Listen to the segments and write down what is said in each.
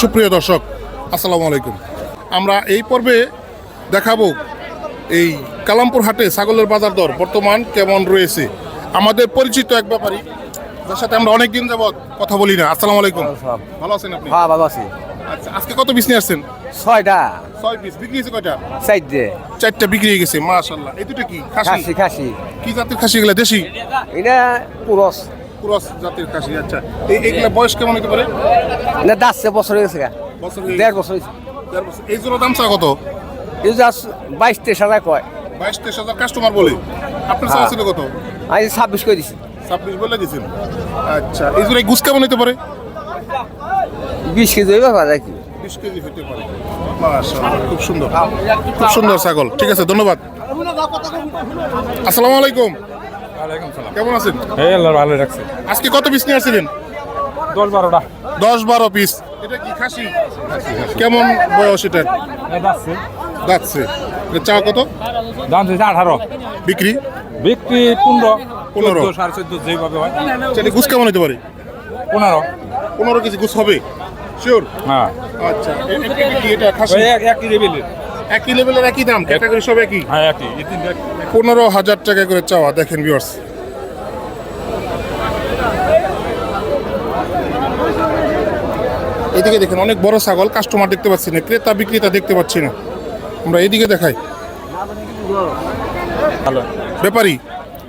সুপ্রিয় দর্শক আসসালামু আলাইকুম। আমরা এই পর্বে দেখাবো এই কালামপুর হাটে ছাগলের বাজার দর বর্তমান কেমন রয়েছে। আমাদের পরিচিত এক ব্যাপারী যার সাথে আমরা অনেক দিন যাবৎ কথা বলি না। আসসালামু আলাইকুম। ভালো আছেন আপনি? হ্যাঁ ভালো আছি। আচ্ছা আজকে কত পিস নিয়ে আসছেন? ছয়টা। ছয় পিস। বিক্রি হয়েছে কয়টা? চারটে। চারটা বিক্রি হয়ে গেছে মাশাল্লাহ এই দুটো কি? খাসি? খাসি কি জাতের খাসি এগুলা? দেশি? এটা পুরস। ক্রস জাতের খাসি আচ্ছা। এই এগুলা বয়স কেমন হতে পারে? এটা দাসছে বছর হয়ে গেছে গা। বছর দেড় বছর হয়েছে। দেড় বছর। এই জোড়া দাম চা কত? এই যে বাইশ তেইশ হাজার কয়। বাইশ তেইশ হাজার কাস্টমার বলে। আপনার চা হ্যাঁ। ছিল কত? আমি ছাব্বিশ করে দিছি। ছাব্বিশ বলে দিয়েছেন আচ্ছা এই জোড়ায় গুছ কেমন হতে পারে? বিশ কেজি হইবে যায় কি বিশ কেজি হতে পারে। খুব সুন্দর। খুব সুন্দর ছাগল। ঠিক আছে ধন্যবাদ। আসসালামু আলাইকুম। কেমন আছেন? এই আল্লাহ ভালো রাখছে। আজকে কত পিস নিয়ে আসছিলেন? দশ বারোটা। দশ বারো পিস এটা কি খাসি? কেমন বয়স এটা? যাচ্ছে। যাচ্ছে। চা কত? দাম চাইছে আঠারো। বিক্রি? বিক্রি পনেরো। পনেরো। সাড়ে চোদ্দ যেভাবে হয়। সেটা গুছ কেমন হতে পারে? পনেরো। পনেরো কেজি গুছ হবে? শিওর হ্যাঁ। আচ্ছা। এটা কি এটা খাসি? এক- লেভেলের একই লেভেলের একই দাম? ক্যাটাগরি সব একই? হ্যাঁ একই। পনেরো হাজার টাকা করে চাওয়া দেখেন ভিউয়ার্স এদিকে দেখেন অনেক বড় ছাগল কাস্টমার দেখতে পাচ্ছি না ক্রেতা বিক্রেতা দেখতে পাচ্ছি না। আমরা এদিকে দেখাই। ভালো ব্যাপারী?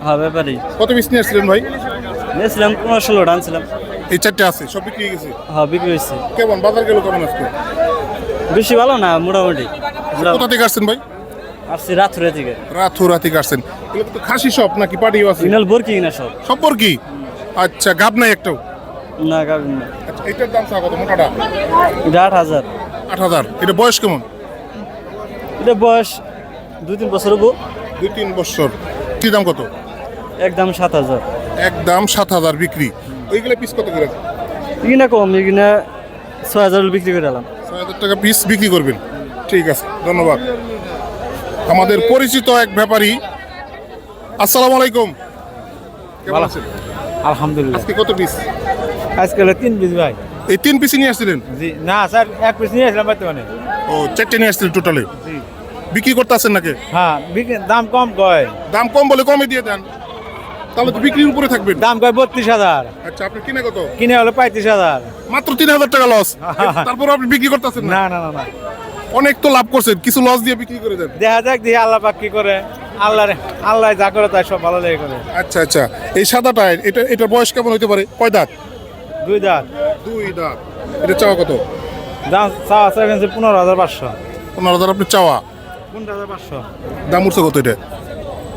হ্যাঁ ব্যাপারই কত পিস নিয়ে আসছিলেন ভাই? নিয়েছিলাম পনেরো ষোলোটা আনছিলাম এই চারটে আছে সব বিক্রি হয়ে গেছে? হ্যাঁ বিক্রি হয়েছে। কেমন বাজার গেল কেমন আজকে? বেশি ভালো না মোটামুটি। মোটা- কোথা থেকে আসছেন ভাই? আসছি রাত্রে থেকে। রাথুরা থেকে আসছেন। এগুলো তো খাসি সব নাকি পাটিও আছে? সিগন্যাল বোরকি কিনা সব সম্পর কি আচ্ছা গাব নাই একটাও? না গাড়ি না। আচ্ছা এটার দাম কত? মোটাটা? এটা আট হাজার। আট হাজার। এটা বয়স কেমন? এটা বয়স দুই তিন বছর হব। দুই তিন বছর। কি দাম কত? একদম সাত হাজার। একদম সাত হাজার বিক্রি। ওইগুলো পিস কত করে? এখানে কম এখানে ছয় হাজার বিক্রি করে এলাম। ছয় হাজার টাকা পিস বিক্রি করবেন? ঠিক আছে ধন্যবাদ। আমাদের পরিচিত এক ব্যাপারী। আসসালামু আলাইকুম। কেমন আছেন? আলহামদুলিল্লাহ। আজকে কত পিস আজকাল তিন পিস ভাই। এই তিন পিসই নিয়ে আসছিলেন? জি না স্যার এক পিস নিয়ে আসলাম বর্তমানে। ও চারটে নিয়ে আসছিলেন টোটালে জি। বিক্রি করতে আসেন নাকি? হ্যাঁ দাম কম কয়? দাম কম বলে কমে দিয়ে দেন। তাহলে তো বিক্রির উপরে থাকবেন। দাম কয় বত্রিশ হাজার। আচ্ছা আপনি কিনে কত? কিনে হলো পঁয়ত্রিশ হাজার। মাত্র তিন হাজার টাকা লস তারপর আপনি বিক্রি করতেছেন না না না না। অনেক তো লাভ করছেন কিছু লস দিয়ে বিক্রি করে দেন। দেখা যাক দিয়ে আল্লাহ পাক কি করে। আল্লাহ আল্লাহ যা করে তাই সব ভালো লেগে করে। আচ্ছা আচ্ছা। এই সাদাটা এটা এটার বয়স কেমন হতে পারে? কয় দাঁত? দুই দাঁত। দুই দাঁত। এটা চাওয়া কত? দাম চাওয়া চাইবেন যে পনেরো হাজার পাঁচশো। পনেরো হাজার আপনি চাওয়া। পনেরো হাজার পাঁচশো। দাম উঠছে কত এটা?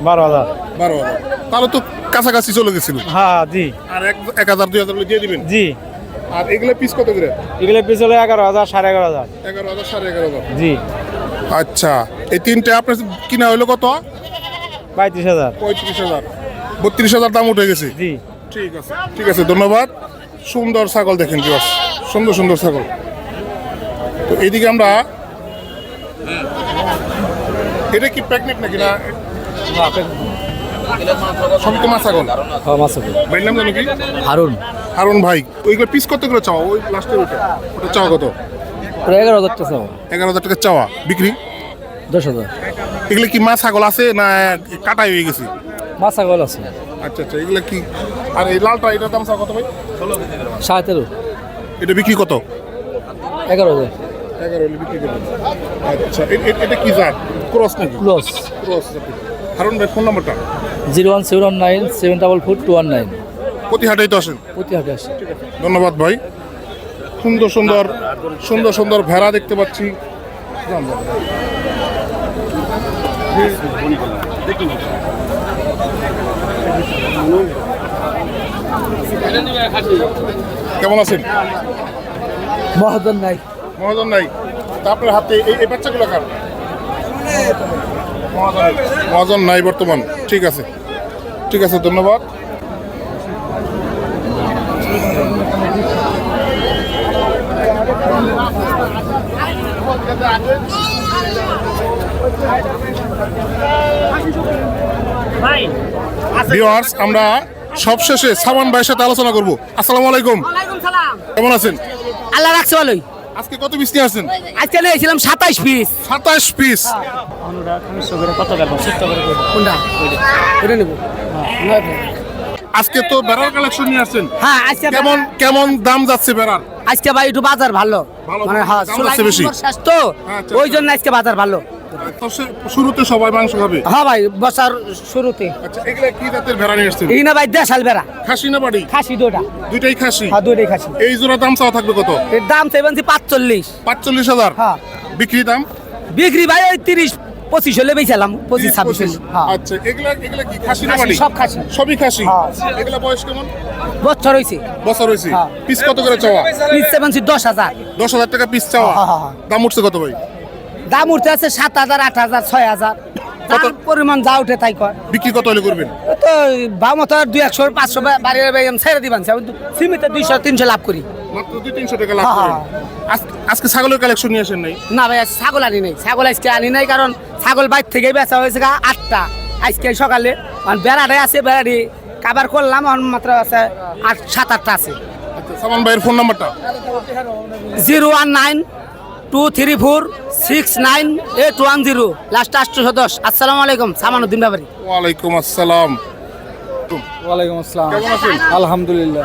বারো হাজার। বারো হাজার। তাহলে তো কাছাকাছি চলে গেছিল। হ্যাঁ জি। আর এক এক হাজার দুই হাজার দিয়ে দিবেন? জি। আর এগুলো পিস কত করে? এগুলো পিছলে এগারো হাজার সাড়ে এগারো হাজার। এগারো হাজার সাড়ে এগারো হাজার। জি। আচ্ছা এই তিনটে আপনার কিনা হইল কত? পঁয়ত্রিশ হাজার। পঁয়ত্রিশ হাজার। বত্রিশ হাজার দাম উঠে গেছে? জি। ঠিক আছে ঠিক আছে ধন্যবাদ। সুন্দর ছাগল দেখেন বিয়াস সুন্দর সুন্দর ছাগল। তো এইদিকে আমরা এটা কি প্যাকনেট নাকি না? সবই তো মা ছাগল? ভাইয়ের নাম জানো কি? হারুন। হারুন ভাই ওইগুলো পিস কত করে চাওয়া? ওই লাস্টের ওটা ওটা চাওয়া কত? এগারো হাজার টাকা এগারো হাজার টাকা চাওয়া। বিক্রি? দশ হাজার। এগুলো কি মা ছাগল আছে না কাটাই হয়ে গেছে? মাছা গল আছে। আচ্ছা আচ্ছা এগুলো কি? আর এই লালটা এটার দাম চাওয়া কত ভাই? সাড়ে তেরো। এটা বিক্রি কত? এগারো হাজার। এগারো বিক্রি করবেন আচ্ছা এটা কি জাত? ক্রস নাকি? ক্রস। ক্রস হারুন ভাই ফোন নাম্বারটা? Zero one seven one nine seven double four two one nine. প্রতি হাটেই তো আসেন? প্রতি হাটে আসে ধন্যবাদ ভাই। সুন্দর সুন্দর সুন্দর সুন্দর ভেড়া দেখতে পাচ্ছি। কেমন আছেন? মহাজন নাই। মহাজন নাই। তা আপনার হাতে এই এই বাচ্চাগুলো কার? মহাজন নাই বর্তমান। ঠিক আছে। ঠিক আছে ধন্যবাদ। ভিউয়ার্স আমরা সবশেষে সামান ভাইয়ের সাথে আলোচনা করব। আসসালামু আলাইকুম। কেমন আছেন? আল্লাহ রাখছে ভালোই। আজকে কত পিস নিয়ে আসছেন? আজকে নিয়েছিলাম সাতাইশ পিস সাতাশ পিস আজকে তো বেড়ার কালেকশন নিয়ে আসছেন। হ্যাঁ আজকে কেমন কেমন দাম যাচ্ছে বেড়ার? আজকে ভাই একটু বাজার ভালো। মানে হ্যাঁ বেশি। তো। আচ্ছা, ওই আচ্ছা। জন্য আজকে বাজার ভালো। শুরুতে সবাই মাংস খাবে? হ্যাঁ ভাই বছর শুরুতে। আচ্ছা এগুলা কি জাতের ভেড়া নিয়ে আসছেন? এই ভাই দেশাল বেড়া খাসি না বাড়ি? খাসি দুটা দুইটাই খাসি? হ্যাঁ দুটাই খাসি। এই জোড়া দাম চাওয়া থাকবে কত? এর দাম চাইবেন পাঁচচল্লিশ। পাঁচচল্লিশ হাজার? হ্যাঁ। বিক্রি দাম? বিক্রি ভাই ওই তিরিশ পঁচিশ হলে বেচালাম পঁচিশ ছাব্বিশ। হ্যাঁ। আচ্ছা এগুলা এগুলা কি খাসি না সব খাসি। সবই খাসি? হ্যাঁ। এগুলা বয়স কেমন? বছর হয়েছে বছর হয়েছে হ্যাঁ। পিস কত করে চাওয়া? পিস সেভেন দশ হাজার। দশ হাজার টাকা পিস চাওয়া। দাম উঠছে কত ভাই? দাম উঠতে আছে সাত হাজার আট হাজার ছয় হাজার। যার পরিমাণ যা উঠে তাই কর বিক্রি কত হলে করবেন? তো ভাব মতো দুই একশো পাঁচশো বাড়ি ছেড়ে দিবেন সীমিত দুইশো তিনশো লাভ করি। হ্যাঁ, আজ- আজকে ছাগলের কালেকশন নিয়ে আসেন নাই? না ভাই ছাগল আনি নাই। ছাগল আজকে আনি নাই কারণ ছাগল বাইর থেকে বেচা হয়েছে আটটা। আজকে সকালে মানে বেড়াটাই আছে বেড়াটি কাবার করলাম মাত্র আছে আট সাত আটটা আছে। আচ্ছা সামান ভাইয়ের ফোন নাম্বারটা zero one nine two three four six nine eight one zero last আটশো দশ আসসালামু আলাইকুম সামানুদ্দিন ব্যাপারী ওয়ালাইকুম আসসালাম। ওয়ালাইকুম আসসালাম। কেমন আছেন? আলহামদুলিল্লাহ।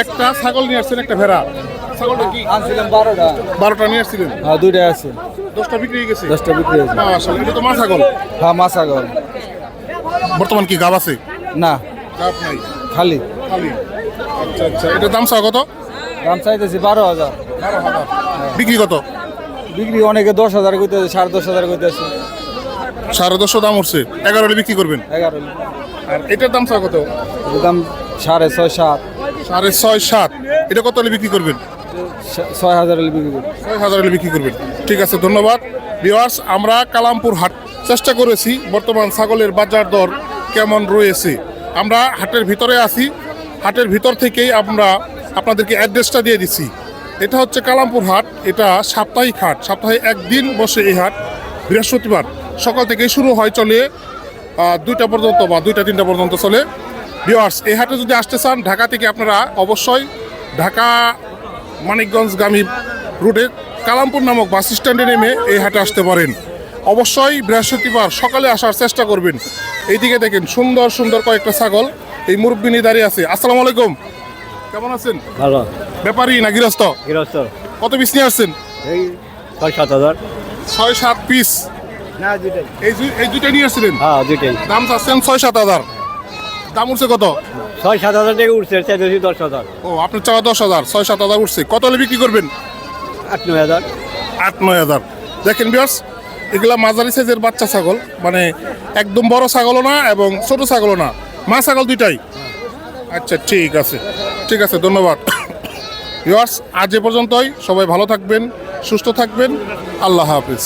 একটা ছাগল নিয়ে আসছেন একটা ভেড়া। ছাগলটা কি? আনছিলাম বারোটা। বারোটা নিয়ে আসছিলেন? হ্যাঁ দুইটা আছে। দশটা বিক্রি হয়ে গেছে? দশটা বিক্রি হয়েছে। মাশাআল্লাহ, এটা তো মা ছাগল? হ্যাঁ মাছাগর বর্তমান কি গাব আছে? না। গাব নাই। খালি। খালি। আচ্ছা আচ্ছা এটা দাম চাও কত? দাম চাইতেছি বারো হাজার। বারো হাজার। বিক্রি কত? বিক্রি অনেকে দশ হাজার করতেছে সাড়ে দশ হাজার করতেছে সাড়ে দশশো দাম উঠছে। এগারো হলে বিক্রি করবেন? এগারো আর এটার দাম কত? এটার দাম সাড়ে ছয় সাত। সাড়ে ছয় সাত। এটা কত হলে বিক্রি করবেন? ছয় হাজার হলে বিক্রি করবেন ছয় হাজার হলে বিক্রি করবেন। ঠিক আছে ধন্যবাদ। ভিওয়ার্স আমরা কালামপুর হাট চেষ্টা করেছি। বর্তমান ছাগলের বাজার দর কেমন রয়েছে? আমরা হাটের ভিতরে আছি। হাটের ভিতর থেকেই আমরা আপনাদেরকে অ্যাড্রেসটা দিয়ে দিচ্ছি। এটা হচ্ছে কালামপুর হাট, এটা সাপ্তাহিক হাট, সপ্তাহে একদিন বসে এই হাট, বৃহস্পতিবার। সকাল থেকে শুরু হয়, চলে দুইটা পর্যন্ত বা দুইটা, তিনটা পর্যন্ত চলে। ভিওয়ার্স এই হাটে যদি আসতে চান, ঢাকা থেকে আপনারা অবশ্যই ঢাকা মানিকগঞ্জগামী রুটে কালামপুর নামক বাস স্ট্যান্ডে নেমে এই হাটে আসতে পারেন। অবশ্যই বৃহস্পতিবার সকালে আসার চেষ্টা করবেন। এইদিকে দেখেন সুন্দর সুন্দর কয়েকটা ছাগল, এই মুরব্বিনী দাঁড়িয়ে আছে। আসসালামু আলাইকুম। কেমন আছেন? ভালো। ব্যাপারী না গৃহস্থ? গৃহস্থ। কত পিস নিয়ে আসছেন? এই ছয় সাত হাজার। ছয় সাত পিস না দুটাই এই এই দুইটা নিয়ে আসছিলেন? হ্যাঁ দুটাই দাম চাচ্ছেন ছয় সাত হাজার। দাম উঠছে কত? ছয় সাত হাজার থেকে উঠছে চাইতেছি দশ হাজার। ও আপনার চাওয়া দশ হাজার ছয় সাত হাজার উঠছে। কত হলে বিক্রি করবেন? আট নয় হাজার। আট নয় হাজার। দেখেন বিয়ার্স এগুলা মাঝারি সাইজের বাচ্চা ছাগল। মানে একদম বড় ছাগলও না এবং ছোট ছাগলও না। মা ছাগল দুইটাই। আচ্ছা ঠিক আছে। ঠিক আছে, ধন্যবাদ। ইয়ার্স আজ এ পর্যন্তই। সবাই ভালো থাকবেন, সুস্থ থাকবেন। আল্লাহ হাফিজ।